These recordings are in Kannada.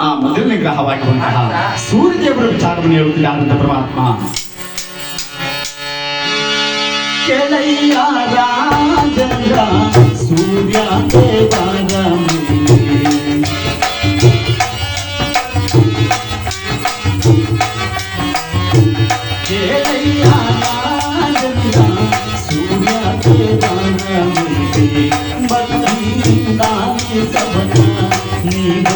ಆ ಮೊದಲನೇ ಗ್ರಹವಾಗಿರುವಂತಹ ಸೂರ್ಯದೇವರ ವಿಚಾರವನ್ನು ಹೇಳುತ್ತಿಲ್ಲ ಅನಂತ ಪರಮಾತ್ಮ ಕೆಳಯ್ಯ ರಾಜಂದ್ರ ಸೂರ್ಯ ದೇವರ ಮೇಲೆ ಕೇಳಯ್ಯ ರಾಜಂದ್ರ ಸೂರ್ಯ ದೇವರ ಮೇಲೆ ಭಕ್ತಿಯಿಂದ ನೀ ಸಬನ Thank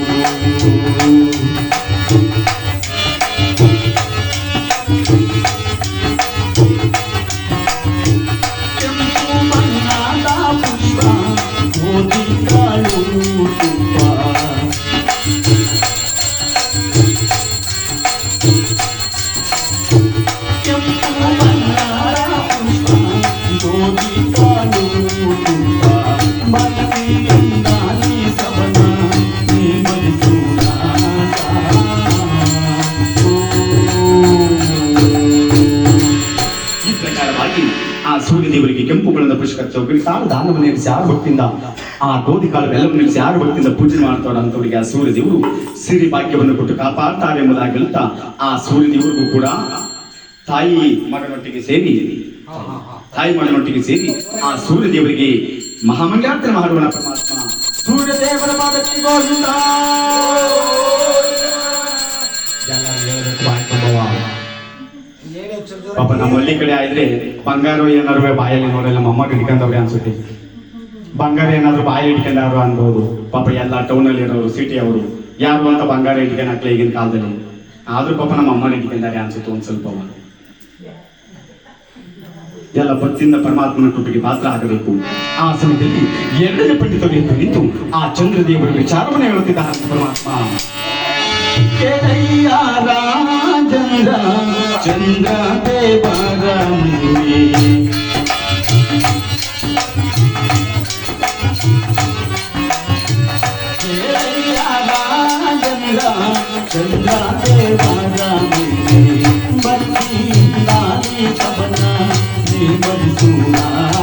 you. ನಿಲ್ಲಿಸಿ ಯಾರು ಭಕ್ತಿಯಿಂದ ಆ ಗೋಧಿ ಕಾಳು ಬೆಲ್ಲವನ್ನು ನಿಲ್ಲಿಸಿ ಯಾರು ಭಕ್ತಿಯಿಂದ ಪೂಜೆ ಮಾಡ್ತಾರ ಅಂತವರಿಗೆ ಆ ಸೂರ್ಯದೇವರು ಸಿರಿ ಭಾಗ್ಯವನ್ನು ಕೊಟ್ಟು ಕಾಪಾಡ್ತಾರೆ ಎಂಬುದಾಗಿ ಹೇಳ್ತಾ ಆ ಸೂರ್ಯದೇವರಿಗೂ ಕೂಡ ತಾಯಿ ಮಗನೊಟ್ಟಿಗೆ ಸೇರಿ ತಾಯಿ ಮಗನೊಟ್ಟಿಗೆ ಸೇರಿ ಆ ಸೂರ್ಯದೇವರಿಗೆ ಮಹಾಮಂಗಳಾರ್ಚನೆ ಮಾಡುವನ ಪರಮಾತ್ಮ ಪಾದಕ್ಕೆ ಗೋವಿಂದ ಎಲ್ಲರೂ ಹೇಳಬೇಕು ಮಾಡ್ಕೊಂಬವ್ವ. ಪಾಪ ನಮ್ಮ ಹಳ್ಳಿ ಕಡೆ ಆದ್ರೆ ಬಂಗಾರ ಏನಾರು ಬಾಯಲ್ಲಿ ನೋಡಲ್ಲ ನಮ್ಮ ಅಮ್ಮ ಹಿಡ್ಕೊಂಡವ್ರೆ ಅನ್ಸುತ್ತೆ ಬಂಗಾರ ಏನಾದ್ರು ಬಾಯಿ ಇಟ್ಕೊಂಡಾರು ಅನ್ಬೋದು. ಪಾಪ ಎಲ್ಲ ಟೌನ್ ಅಲ್ಲಿ ಇರೋರು ಸಿಟಿ ಅವರು. ಯಾರು ಅಂತ ಬಂಗಾರ ಇಟ್ಕೊಂಡು ಹಾಕ್ಲಿ ಈಗಿನ ಕಾಲದಲ್ಲಿ? ಆದ್ರೂ ಪಾಪ ನಮ್ಮ ಅಮ್ಮನ ಇಟ್ಕೊಂಡಾರೆ ಅನ್ಸುತ್ತೆ ಒಂದು ಸ್ವಲ್ಪ ಎಲ್ಲ ಭಕ್ತಿಯಿಂದ ಪರಮಾತ್ಮನ ಕೃಪೆಗೆ ಪಾತ್ರ ಆಗಬೇಕು. ಆ ಸಮಯದಲ್ಲಿ ಎರಡನೇ ಎದ್ದು ನಿಂತು ಆ ಚಂದ್ರದೇವರ ವಿಚಾರವನ್ನು ಹೇಳುತ್ತಿದ್ದ ಪರಮಾತ್ಮ. ಚಂದ್ರ ದೇವರ बच्ची नानी सपना जीवन सुना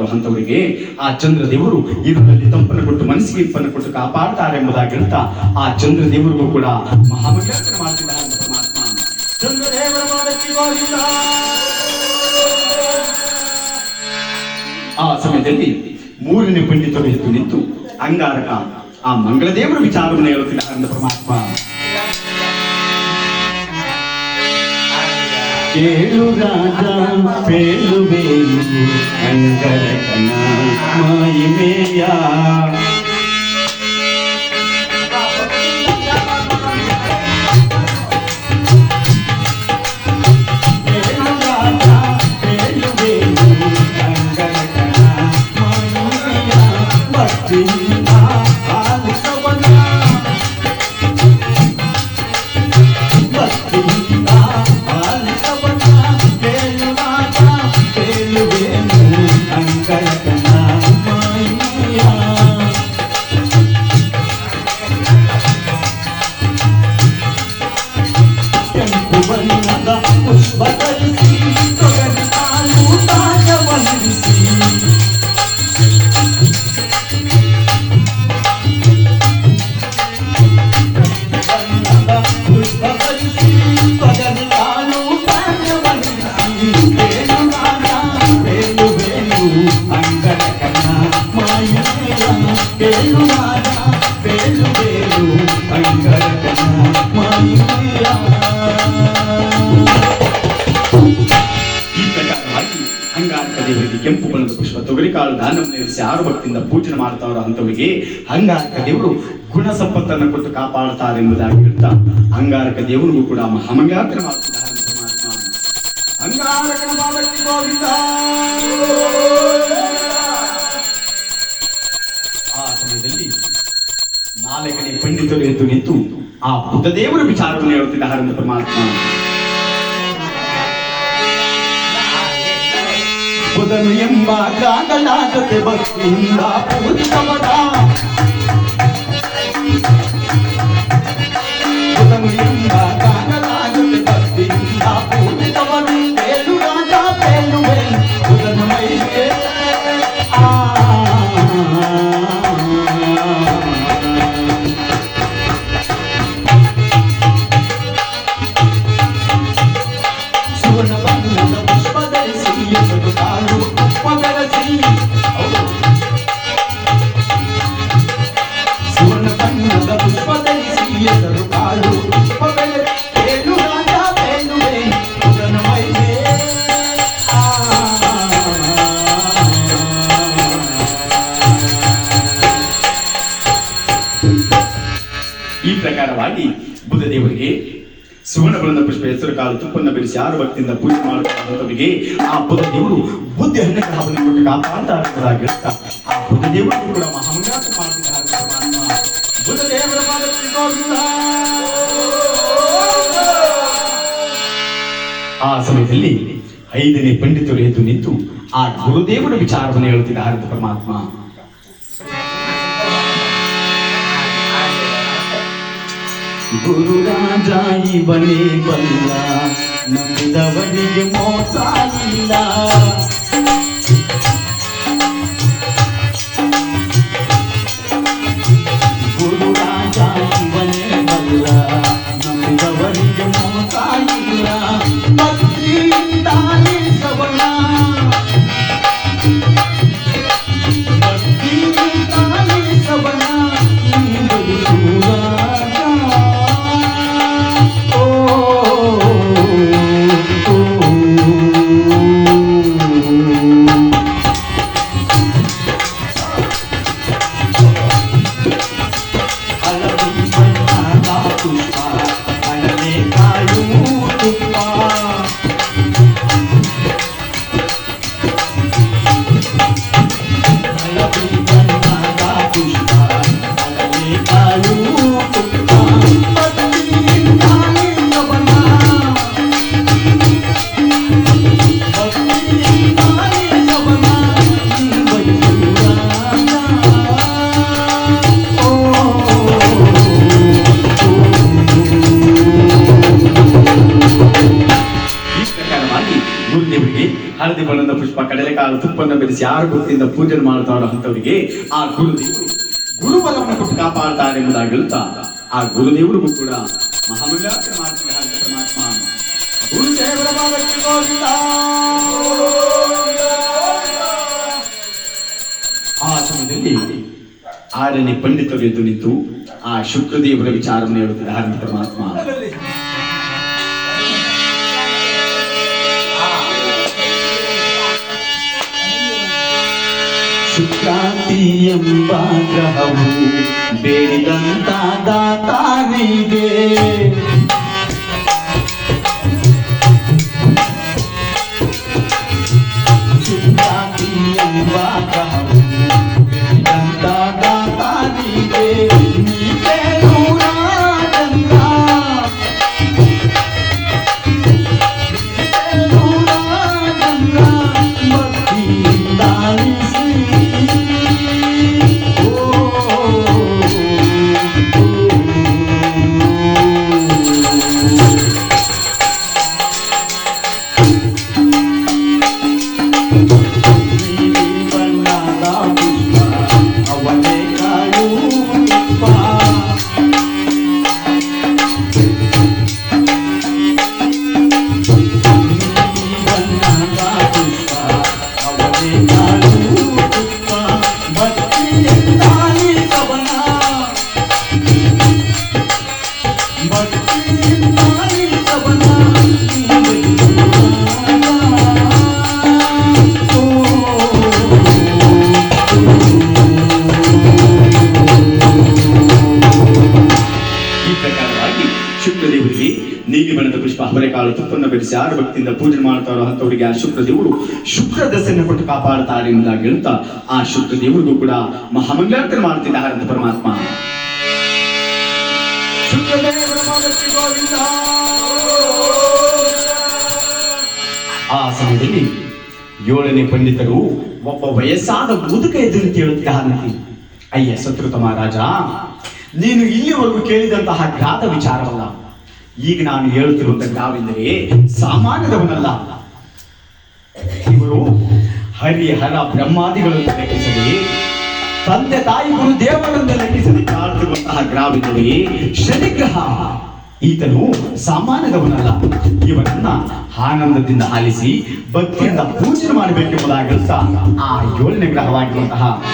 ಪೂಜೆ ಆ ಚಂದ್ರ ಚಂದ್ರದೇವರು ಇದರಲ್ಲಿ ತಂಪನ್ನು ಕೊಟ್ಟು ಮನಸ್ಸಿಗೆ ಇಂಪನ್ನು ಕೊಟ್ಟು ಕಾಪಾಡ್ತಾರೆ ಎಂಬುದಾಗಿ ಹೇಳ್ತಾ, ಆ ಚಂದ್ರದೇವರಿಗೂ ಕೂಡ ಮಹಾಮಂಗಳಾಚರಣೆ ಮಾಡ್ತಿದ್ದಾರೆ ಪರಮಾತ್ಮ ಚಂದ್ರದೇವರ. ಆ ಸಮಯದಲ್ಲಿ ಮೂರನೇ ಪಂಡಿತರು ಎದ್ದು ನಿಂತು, ಅಂಗಾರಕ, ಆ ಮಂಗಳದೇವರ ವಿಚಾರವನ್ನು ಹೇಳುತ್ತಿದ್ದಾರೆ ಪರಮಾತ್ಮ ಕೇಳು ರಾಜ ಪೇಳುವೇನು ಅಂಗರಕನ ಮಾಯಿಮೇಯ ಕೇಳು ರಾಜ ಪೇಳುವೇನು ಕಾಳು ಧಾನ್ಯವನ್ನು ಇರಿಸಿ ಆರು ಭಕ್ತಿಯಿಂದ ಪೂಜನೆ ಮಾಡ್ತಾವ್ರ ಅಂತವರಿಗೆ ಹಂಗಾರಕ ದೇವರು ಗುಣ ಸಂಪತ್ತನ್ನು ಕೊಟ್ಟು ಕಾಪಾಡ್ತಾರೆ ಎಂಬುದಾಗಿ ಹೇಳ್ತಾ ಅಂಗಾರಕ ದೇವರಿಗೂ ಕೂಡ ಮಹಾಮಂಗಾತ್ರ ಅಂಗಾರಕನ ಬಾಲಕಿ ಗೋವಿಂದ. ಆ ಸಮಯದಲ್ಲಿ ನಾಲ್ಕನೇ ಪಂಡಿತರು ಎದ್ದು ನಿಂತು ಆ ಬುದ್ಧ ದೇವರ ವಿಚಾರವನ್ನು ಹೇಳುತ್ತಿದ್ದಾರೆ ಪರಮಾತ್ಮ. ಬುಧನು ಎಂಬ ಕಾಗಲಾಗತೆ ಭಕ್ತಿಯಿಂದ ಪೂಜಿತವದ ಬುಧನು ಎಂಬ ಕಾಪಾಡ್ತಾರೆ ಆ ಬುದ್ಧ ದೇವರು ಕೂಡ ಮಹಾಮಂಗಾತ ಮಾಡ್ತಿದ್ದಾರೆ ಪರಮಾತ್ಮ ಬುದ್ಧ ದೇವರ ಪಾದಕ್ಕೆ ಆ ಸಮಯದಲ್ಲಿ ಐದನೇ ಪಂಡಿತರು ಎದ್ದು ನಿಂತು ಆ ಗುರುದೇವರ ವಿಚಾರವನ್ನು ಹೇಳುತ್ತಿದ್ದಾರೆ ಪರಮಾತ್ಮ. ಗುರುರಾಜ ಇವನೇ ಬಲ್ಲ ನಂಬಿದವರಿಗೆ ಮೋಸ ಇಲ್ಲ. ತುಪ್ಪವನ್ನು ಬೆರೆಸಿ ಆರು ಭಕ್ತಿಯಿಂದ ಪೂಜೆ ಮಾಡ್ತಾರೋ ಅಂತವರಿಗೆ ಆ ಗುರುದೇವರು ಗುರುಬಲವನ್ನು ಕೊಟ್ಟು ಕಾಪಾಡ್ತಾರೆ ಎಂಬುದಾಗಿ ಹೇಳ್ತಾ ಆ ಗುರುದೇವರು ಕೂಡ ಮಾಡ್ತಿದ್ದಾರೆ ಪರಮಾತ್ಮ ಗುರುದೇವರ. ಆ ಸಮಯದಲ್ಲಿ ಆರನೇ ಪಂಡಿತರು ಎದ್ದು ನಿಂತು ಆ ಶುಕ್ರದೇವರ ವಿಚಾರವನ್ನು ಹೇಳುತ್ತಿದ್ದಾರೆ ಪರಮಾತ್ಮ ಶುಕ್ರಾಂತಿ ಎಂಬ ಗ್ರಹವು ಬೇಡಿದಂತ ದಾತಾರಿಗೆ ಯಾರು ಭಕ್ತಿಯಿಂದ ಪೂಜೆ ಮಾಡ್ತಾರೋ ಅಂಥವರಿಗೆ ಆ ಶುಕ್ರ ದೇವರು ಶುಕ್ರ ದಸೆಯನ್ನು ಕೊಟ್ಟು ಕಾಪಾಡ್ತಾರೆ ಎಂಬುದಾಗಿ ಹೇಳ್ತಾ ಆ ಶುಕ್ರ ದೇವರಿಗೂ ಕೂಡ ಮಹಾಮಂಗಳಾರತಿ ಮಾಡ್ತಿದ್ದಾರೆ ಅಂತ ಪರಮಾತ್ಮ. ಆ ಸಮಯದಲ್ಲಿ ಏಳನೇ ಪಂಡಿತರು ಒಬ್ಬ ವಯಸ್ಸಾದ ಮುದುಕ ಎದುರು ಕೇಳುತ್ತಿದ್ದಾನಂತೆ ಅಯ್ಯ ಸತ್ರುತ ಮಹಾರಾಜ ನೀನು ಇಲ್ಲಿವರೆಗೂ ಕೇಳಿದಂತಹ ಜ್ಞಾತ ವಿಚಾರವಲ್ಲ ಈಗ ನಾನು ಹೇಳುತ್ತಿರುವಂತ ಯಾವೆಂದರೆ ಸಾಮಾನ್ಯದವನಲ್ಲ. ಇವರು ಹರಿಹರ ಬ್ರಹ್ಮಾದಿಗಳನ್ನು ಲೆಕ್ಕಿಸದೆ ತಂದೆ ತಾಯಿ ಗುರು ದೇವರನ್ನು ಲೆಕ್ಕಿಸದೆ ಕಾಡುತ್ತಿರುವಂತಹ ಗ್ರಾವಿದರೆ ಶನಿಗ್ರಹ. ಈತನು ಸಾಮಾನ್ಯದವನಲ್ಲ. ಇವನನ್ನ ಆನಂದದಿಂದ ಆಲಿಸಿ ಭಕ್ತಿಯಿಂದ ಪೂಜೆ ಮಾಡಬೇಕೆಂಬುದಾಗಿರುತ್ತ ಆ ಏಳನೇ ಗ್ರಹವಾಗಿರುವಂತಹ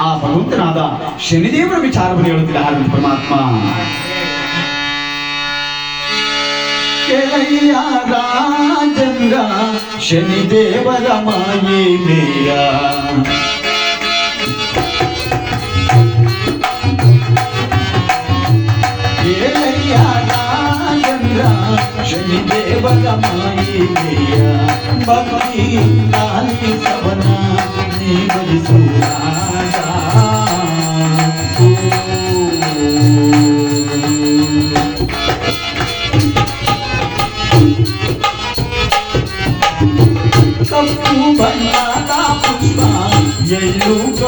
ಆ ಭಗವಂತನಾದ ಶನಿದೇವರ ವಿಚಾರವನ್ನು ಹೇಳುತ್ತಿದ್ದಾರೆ ಪರಮಾತ್ಮ. ಕೆಳಯ್ಯ ರಾಜಂದ್ರ ಶನಿದೇವರ ಮಾಯೇನೆಯ ಕೆಳಯ್ಯ ರಾಜಂದ್ರ ಶನಿದೇವರ ಮಾಯೇನೆಯ ಭಕ್ತಿ ಲಾಲಿಸವನ ನೀ ಬಲಿಸು ರಾಜ.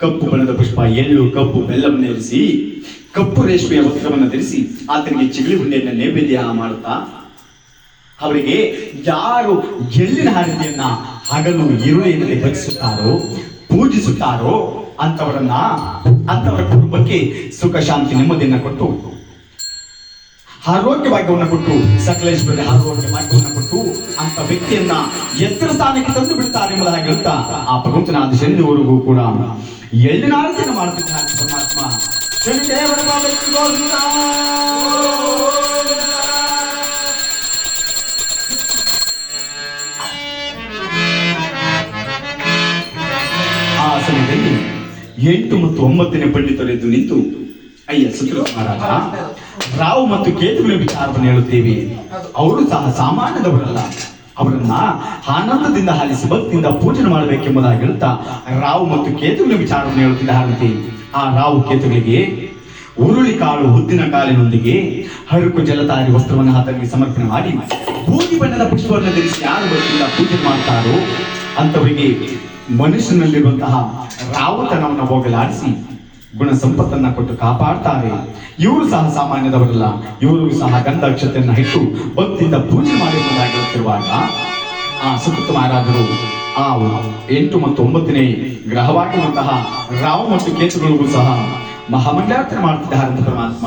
ಕಪ್ಪು ಬಣ್ಣದ ಪುಷ್ಪ, ಎಳ್ಳು, ಕಪ್ಪು ಬೆಲ್ಲವನ್ನು ಇರಿಸಿ ಕಪ್ಪು ರೇಷ್ಮೆಯ ವಸ್ತ್ರವನ್ನು ಧರಿಸಿ ಆತನಿಗೆ ಚಿಗಳಿ ಹುಣ್ಣೆಯನ್ನು ನೈವೇದ್ಯ ಮಾಡುತ್ತಾ ಅವರಿಗೆ ಯಾರು ಎಳ್ಳಿನ ಹಾರತಿಯನ್ನ ಹಗಲು ಇರುಳೆಯಲ್ಲಿ ಭಜಿಸುತ್ತಾರೋ ಪೂಜಿಸುತ್ತಾರೋ ಅಂತವರನ್ನ ಅಂತವರ ಕುಟುಂಬಕ್ಕೆ ಸುಖ, ಶಾಂತಿ, ನೆಮ್ಮದಿಯನ್ನು ಕೊಟ್ಟು ಆರೋಗ್ಯ ಕೊಟ್ಟು ಸಕಲೇಶ್ವರ ಆರೋಗ್ಯ ಭಾಗ್ಯವನ್ನು ಕೊಟ್ಟು ಅಂತ ವ್ಯಕ್ತಿಯನ್ನ ಎತ್ತರ ಸ್ಥಾನಕ್ಕೆ ತಂದು ಬಿಡ್ತಾರೆ ಎಂಬುದಾಗಿ ಹೇಳ್ತಾ ಆ ಭಗವಂತನಾದ ಶನಿವರೆಗೂ ಕೂಡ ಎಳ್ಳಿನ ಆರತಿಯನ್ನು ಮಾಡುತ್ತಿದ್ದಾರೆ ಪರಮಾತ್ಮ. ಆ ಸಮಯದಲ್ಲಿ ಎಂಟು ಮತ್ತು ಒಂಬತ್ತನೇ ಪಂಡಿತರೆದ್ದು ನಿಂತು, ಅಯ್ಯ ಸುತ್ರ ಮಹಾರಾಜ ರಾವು ಮತ್ತು ಕೇತುವಿನ ವಿಚಾರವನ್ನು ಹೇಳುತ್ತೇವೆ. ಅವರು ಸಹ ಸಾಮಾನ್ಯದವರಲ್ಲ. ಅವರನ್ನ ಆನಂದದಿಂದ ಹಾಲಿಸಿ ಭಕ್ತಿಯಿಂದ ಪೂಜನೆ ಮಾಡಬೇಕೆಂಬುದಾಗಿ ಹೇಳುತ್ತಾ ರಾವ್ ಮತ್ತು ಕೇತುವಿನ ವಿಚಾರವನ್ನು ಹೇಳುತ್ತಿದ್ದಾರಂತೆ ಆ ರಾವು ಕೇತುಗಳಿಗೆ ಉರುಳಿ ಕಾಳು ಹುದ್ದಿನ ಕಾಲಿನೊಂದಿಗೆ ಹರುಕು ಜಲತಾರಿ ವಸ್ತ್ರವನ್ನು ಆತನಿಗೆ ಸಮರ್ಪಣೆ ಮಾಡಿ, ಬೂದಿ ಬಣ್ಣದ ಪುಷ್ಪವನ್ನು ಧರಿಸಿ ಯಾರು ಭಕ್ತಿಯಿಂದ ಪೂಜೆ ಮಾಡ್ತಾರೋ ಅಂತವರಿಗೆ ಮನುಷ್ಯನಲ್ಲಿರುವಂತಹ ರಾವತನವನ್ನು ಹೋಗಲಾಡಿಸಿ ಗುಣ ಸಂಪತ್ತನ್ನ ಕೊಟ್ಟು ಕಾಪಾಡ್ತಾರೆ. ಇವರು ಸಹ ಸಾಮಾನ್ಯದವರಲ್ಲ. ಇವರು ಸಹ ಗಂಧ ಅಕ್ಷತೆಯನ್ನ ಇಟ್ಟು ಭಕ್ತಿಯಿಂದ ಪೂಜೆ ಮಾಡಿರುವುದಾಗಿರುತ್ತಿರುವಾಗ ಆ ಸುಕೃತ ಮಹಾರಾಜರು ಆ ಎಂಟು ಮತ್ತು ಒಂಬತ್ತನೇ ಗ್ರಹವಾಗಿರುವಂತಹ ರಾವ್ ಮತ್ತು ಕೇತುಗಳಿಗೂ ಸಹ ಮಹಾಮಂಡಲಾರ್ಚನೆ ಮಾಡುತ್ತಿದ್ದಾರೆ ಪರಮಾತ್ಮ.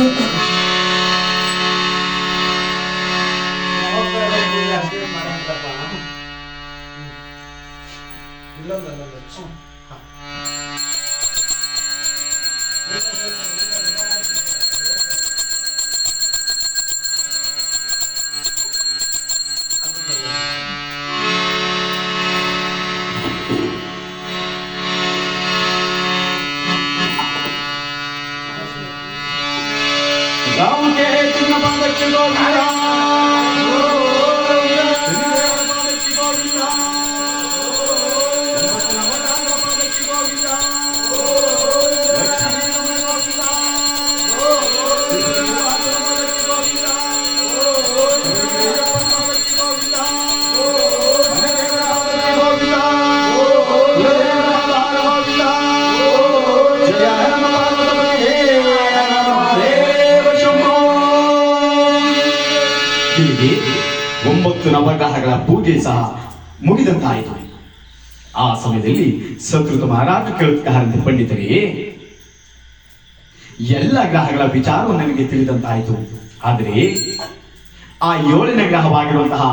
pero ಪೂಜೆ ಅಷ್ಟೇ ಮಾಡೋದಪ್ಪ. ಇಲ್ಲೊಂದು ಅಲ್ಲೊಂದು ನವಗ್ರಹಗಳ ಪೂಜೆ ಸಹ ಮುಗಿದಂತಾಯಿತು. ಆ ಸಮಯದಲ್ಲಿ ಸಕೃತ ಮಹಾರಾಜ ಕೇಳುತ್ತಿದ್ದಾರಂತೆ ಪಂಡಿತರೇ, ಎಲ್ಲ ಗ್ರಹಗಳ ವಿಚಾರವು ನನಗೆ ತಿಳಿದಂತಾಯಿತು. ಆದರೆ ಆ ಏಳನೇ ಗ್ರಹವಾಗಿರುವಂತಹ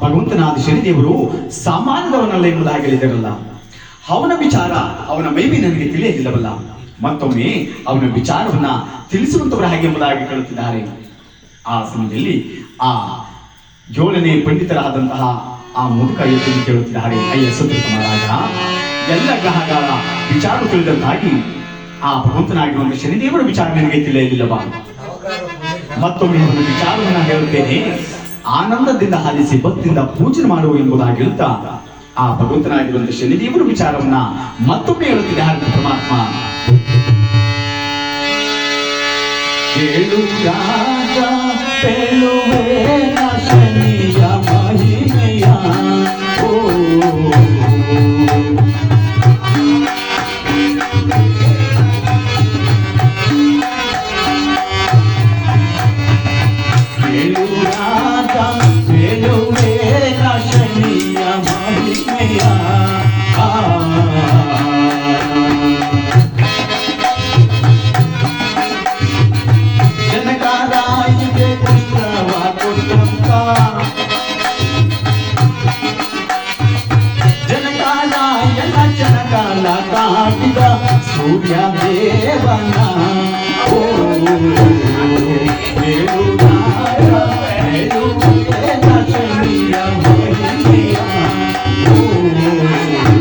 ಭಗವಂತನಾದ ಶನಿದೇವರು ಸಾಮಾನ್ಯದವನಲ್ಲ ಎಂಬುದಾಗಿ ಹೇಳಿದರಲ್ಲ. ಅವನ ವಿಚಾರ, ಅವನ ಮೇಬಿ ನನಗೆ ತಿಳಿಯಲಿಲ್ಲವಲ್ಲ ಮತ್ತೊಮ್ಮೆ ಅವನ ವಿಚಾರವನ್ನ ತಿಳಿಸುವಂತವರ ಹಾಗೆ ಎಂಬುದಾಗಿ ಕೇಳುತ್ತಿದ್ದಾರೆ. ಆ ಸಮಯದಲ್ಲಿ ಆ ಏಳನೇ ಪಂಡಿತರಾದಂತಹ ಆ ಮುದುಕ ಎತ್ತಿ ಕೇಳುತ್ತಿದ್ದಾರೆ ಅಯ್ಯ ಸತ್ಯತ ಮಹಾರಾಜ ಎಲ್ಲ ಗ್ರಹಗಳ ವಿಚಾರ ತಿಳಿದಂತಾಗಿ ಆ ಭಗವಂತನಾಗಿರುವಂತಹ ಶನಿದೇವರ ವಿಚಾರ ನನಗೆ ತಿಳಿಯಲಿಲ್ಲವಾ? ಮತ್ತೊಮ್ಮೆ ಒಂದು ವಿಚಾರವನ್ನು ಹೇಳುತ್ತೇನೆ. ಆನಂದದಿಂದ ಹಾಲಿಸಿ ಭಕ್ತಿಯಿಂದ ಪೂಜೆ ಮಾಡುವ ಎಂಬುದಾಗಿ ಹೇಳುತ್ತಾ ಆ ಭಗವಂತನಾಗಿರುವಂತಹ ಶನಿದೇವರ ವಿಚಾರವನ್ನ ಮತ್ತೊಮ್ಮೆ ಹೇಳುತ್ತಿದ್ದಾರೆ ಪರಮಾತ್ಮ ಕೇಳು ರಾಜ Yeah.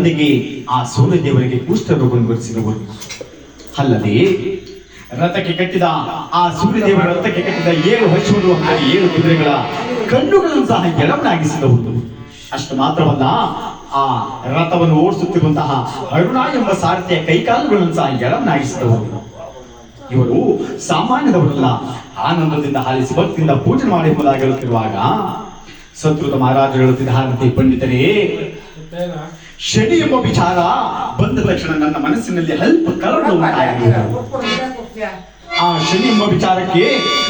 ತಂದೆಗೆ ಆ ಸೂರ್ಯದೇವರಿಗೆ ಕುಷ್ಠರೋಗವನ್ನು ಬರೆಸಿದವರು ಅಲ್ಲದೆ ರಥಕ್ಕೆ ಕಟ್ಟಿದ ಆ ಸೂರ್ಯದೇವರ ರಥಕ್ಕೆ ಕಟ್ಟಿದ ಏಳು ಹಸುಗಳು ಅಂದರೆ ಏಳು ಕುದುರೆಗಳ ಕಣ್ಣುಗಳನ್ನು ಸಹ ಎಡವನಾಗಿಸಿದವರು ಅಷ್ಟು ಮಾತ್ರವಲ್ಲ, ಆ ರಥವನ್ನು ಓಡಿಸುತ್ತಿರುವಂತಹ ಅರುಣ ಎಂಬ ಸಾರಥಿಯ ಕೈಕಾಲುಗಳನ್ನು ಸಹ ಎಡವನಾಗಿಸಿದವರು ಇವರು ಸಾಮಾನ್ಯದವರಲ್ಲ, ಆನಂದದಿಂದ ಹಾಲಿಸಿ ಭಕ್ತಿಯಿಂದ ಪೂಜೆ ಮಾಡಿ ಎಂಬುದಾಗಿರುತ್ತಿರುವಾಗ ಸತ್ರುತ ಮಹಾರಾಜರು ಹೇಳುತ್ತಿದ್ದಾರಂತೆ ಪಂಡಿತರೇ? ಶನಿ ಎಂಬ ವಿಚಾರ ಬಂದ ತಕ್ಷಣ ನನ್ನ ಮನಸ್ಸಿನಲ್ಲಿ ಅಲ್ಪ ಕರಡು? ಆ ಶನಿ ಎಂಬ ವಿಚಾರಕ್ಕೆ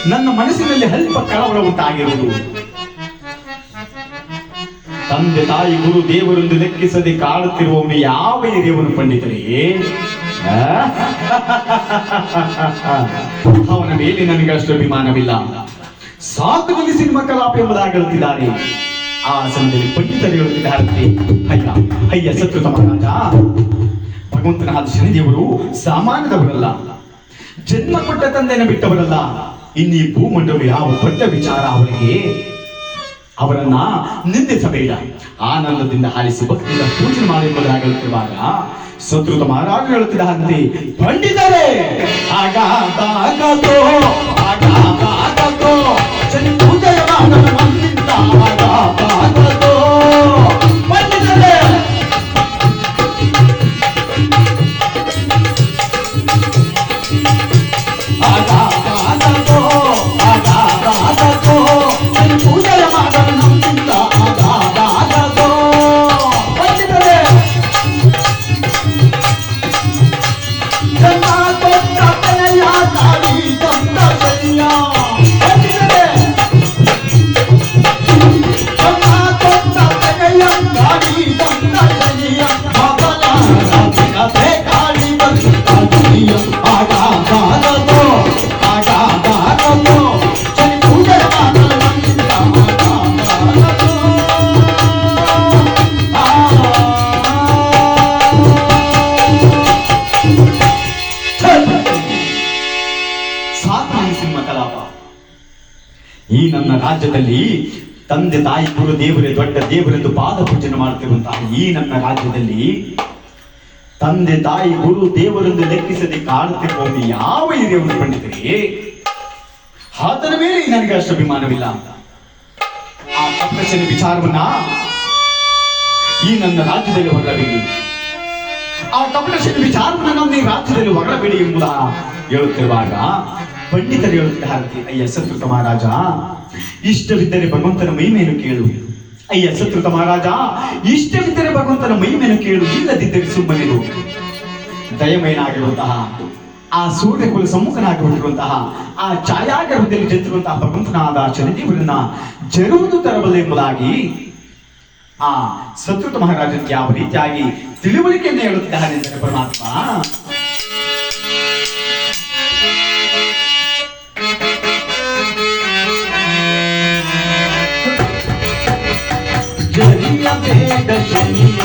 ನನ್ನ ಮನಸ್ಸಿನಲ್ಲಿ ಅಲ್ಪ ಕಳವಳ ಉಂಟಾಗಿರುವುದು ತಂದೆ ತಾಯಿ ಗುರು ದೇವರೊಂದು ಲೆಕ್ಕಿಸದೆ ಕಾಡುತ್ತಿರುವವನು ಯಾವ ದೇವರು ಪಂಡಿತರೇ? ಅವನ ಮೇಲೆ ನನಗೆ ಅಷ್ಟು ಅಭಿಮಾನವಿಲ್ಲ ಸಾಕು ಸಿನಿಮಾ ಕಲಾಪ ಎಂಬುದಾಗಿ ಹೇಳುತ್ತಿದ್ದಾರೆ ಆ ಸಮಯದಲ್ಲಿ ಪಂಡಿತರು ಹೇಳುತ್ತಿದ್ದಾರೆ ಅಯ್ಯ ಅಯ್ಯ ಸತ್ಕೃತ ಮಹಾರಾಜ ಭಗವಂತನಾದ ಶನಿದೇವರು ಸಾಮಾನ್ಯದವರಲ್ಲ. ಜನ್ಮ ಕೊಟ್ಟ ತಂದೆನ ಬಿಟ್ಟವರಲ್ಲ. ಇನ್ನೀ ಭೂಮಂಡಲ ಯಾವ ದೊಡ್ಡ ವಿಚಾರ ಅವರಿಗೆ? ಅವರನ್ನ ನಿಂದಿಸಬೇಡ. ಆನಂದದಿಂದ ಹಾರಿಸಿ ಭಕ್ತಿಯಿಂದ ಪೂಜೆ ಮಾಡಿ ಎಂಬುದಾಗಿ ಮಹಾರಾಜ ಹೇಳುತ್ತಿದ್ದಂತೆ ಪಂಡಿತರೇ ಆಗ ಆಗಾದಾಗತೋ ತಂದೆ ತಾಯಿ ಗುರು ದೇವರೇ, ದೊಡ್ಡ ದೇವರೆಂದು ಪಾದ ಪೂಜನೆ ಮಾಡ್ತಿರುವಂತಹ ಈ ನನ್ನ ರಾಜ್ಯದಲ್ಲಿ ತಂದೆ ತಾಯಿ ಗುರು ದೇವರೆಂದು ಲೆಕ್ಕಿಸದೆ ಕಾಡುತ್ತಿರುವ ಒಂದು ಯಾವ ಹಿರಿಯವರು ಪಂಡಿತರೇ ಅದರ ಮೇಲೆ ನನಗೆ ಅಷ್ಟು ಅಭಿಮಾನವಿಲ್ಲ. ಆ ತಪ್ಪಸಿನ ವಿಚಾರವನ್ನ ಈ ನನ್ನ ರಾಜ್ಯದಲ್ಲಿ ಹೊರಬೇಡಿ ಆ ಕಪಟಶನ ವಿಚಾರವನ್ನ ನಮ್ಮ ಈ ರಾಜ್ಯದಲ್ಲಿ ಹೊರಬೇಡಿ ಎಂಬುದ ಹೇಳುತ್ತಿರುವಾಗ ಪಂಡಿತರು ಹೇಳುತ್ತಿದ್ದಾರೆ ಅಯ್ಯ, ಶತ್ರುತ ಮಹಾರಾಜ, ಇಷ್ಟವಿದ್ದರೆ ಭಗವಂತನ ಮಹಿಮೆಯನ್ನು ಕೇಳು. ಅಯ್ಯ, ಶತ್ರುತ ಮಹಾರಾಜ, ಇಷ್ಟವಿದ್ದರೆ ಭಗವಂತನ ಮಹಿಮೆಯನ್ನು ಕೇಳು, ಇಲ್ಲದಿದ್ದರೆ ಸುಮ್ಮನಿರು ದಯಮಯನಾಗಿರುವಂತಹ, ಆ ಸೂರ್ಯಕುಲ ಸಮ್ಮುಖನಾಗಿರುವಂತಹ, ಆ ಛಾಯಾಗರದಲ್ಲಿ ಜರುತ್ತಿರುವಂತಹ ಭಗವಂತನಾದ ಶನಿದೇವರನ್ನ ಜರುವುದು ತರಬಲ್ಲ ಎಂಬುದಾಗಿ ಆ ಸತ್ರುತ ಮಹಾರಾಜನಿಗೆ ಯಾವ ರೀತಿಯಾಗಿ ತಿಳುವಳಿಕೆಯನ್ನು ಹೇಳುತ್ತಿದ್ದಾರೆ ಪರಮಾತ್ಮ भेटी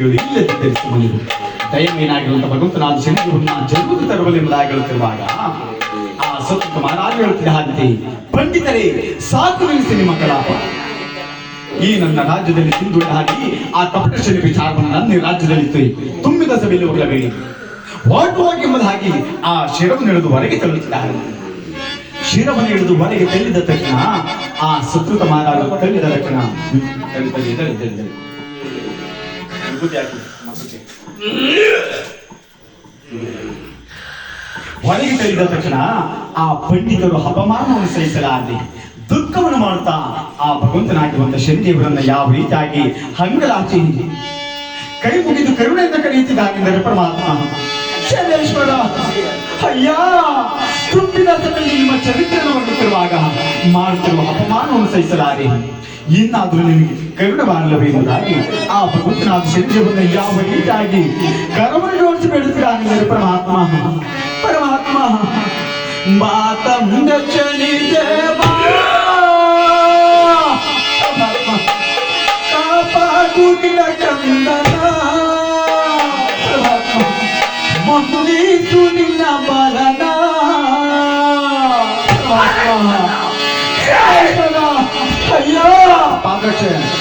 ಮಹಿಮೆಯನ್ನು ಕೇಳು ಇಲ್ಲದಿದ್ದರೆ ಸುಮ್ಮನಿರು ದಯಮೇನಾಗಿರುವಂತ ಭಗವಂತನಾದ ಶನಿಗುರುನ ಜನ್ಮದ ಆ ಸತ್ಯ ಮಹಾರಾಜ ಹೇಳುತ್ತಿದ್ದ ಹಾಗೆ ಪಂಡಿತರೇ ಸಾಕು ನಿಲ್ಲಿಸಿ ನಿಮ್ಮ ಕಲಾಪ ಈ ನನ್ನ ರಾಜ್ಯದಲ್ಲಿ ತಿಂದುಳ್ಳ ಹಾಗೆ ಆ ತಪಶನಿ ವಿಚಾರವನ್ನು ನನ್ನ ರಾಜ್ಯದಲ್ಲಿ ತುಂಬಿದ ಸಭೆಯಲ್ಲಿ ಹೋಗಲೇಬೇಡಿ ಓಟುವಾಗಿ ಎಂಬುದು ಹಾಗೆ ಆ ಶಿರವನ್ನು ಹಿಡಿದು ಹೊರಗೆ ತಳ್ಳುತ್ತಿದ್ದಾರೆ ಶಿರವನ್ನು ಹಿಡಿದು ಹೊರಗೆ ತಳ್ಳಿದ ತಕ್ಷಣ ಆ ಸುಕೃತ ಮಹಾರಾಜ ತಳ್ಳಿದ ತಕ್ಷಣ ವಿಭೂತಿ ಹಾಕು. ಹೊರಗೆ ತಳ್ಳಿದ ತಕ್ಷಣ ಆ ಪಂಡಿತರು ಅಪಮಾನವನ್ನು ಸಹಿಸಲಾರದೆ ದುಃಖವನ್ನು ಮಾಡುತ್ತಾ ಆ ಭಗವಂತನಾಗಿರುವಂತ ಶನಿದೇವರನ್ನ ಯಾವ ರೀತಿಯಾಗಿ ಹಂಗಲಾಚಿ ಕೈ ಮುಗಿದು ಕರುಣೆಯಿಂದ ಕರೆಯುತ್ತಿದ್ದಾನೆಂದರೆ ಪರಮಾತ್ಮ. ಶನೇಶ್ವರ ಅಯ್ಯ, ತುಂಬಿದ ಸಭೆಯಲ್ಲಿ ನಿಮ್ಮ ಚರಿತ್ರೆಯನ್ನು ವರ್ಣಿಸಿರುವಾಗ ಮಾಡುತ್ತಿರುವ ಅಪಮಾನವನ್ನು ಸಹಿಸಲಾರೆ. ಇನ್ನಾದ್ರೂ ನಿನಗೆ ಕರುಣ ಮಾಡಲವೇ ಎಂಬುದಾಗಿ ಆ ಭಗವಂತನಾದ ಶರೀರವನ್ನು ಯಾವ ರೀತಿಯಾಗಿ ಕರವನ್ನು ಜೋಡಿಸಿ ಬೇಡುತ್ತಿದ್ದಾನೆಂದರೆ ಪರಮಾತ್ಮ. ಪರಮಾತ್ಮ ಮಾತಂಗ ಚಲಿ ಅಯ್ಯೋ ಪಾದರಕ್ಷೆ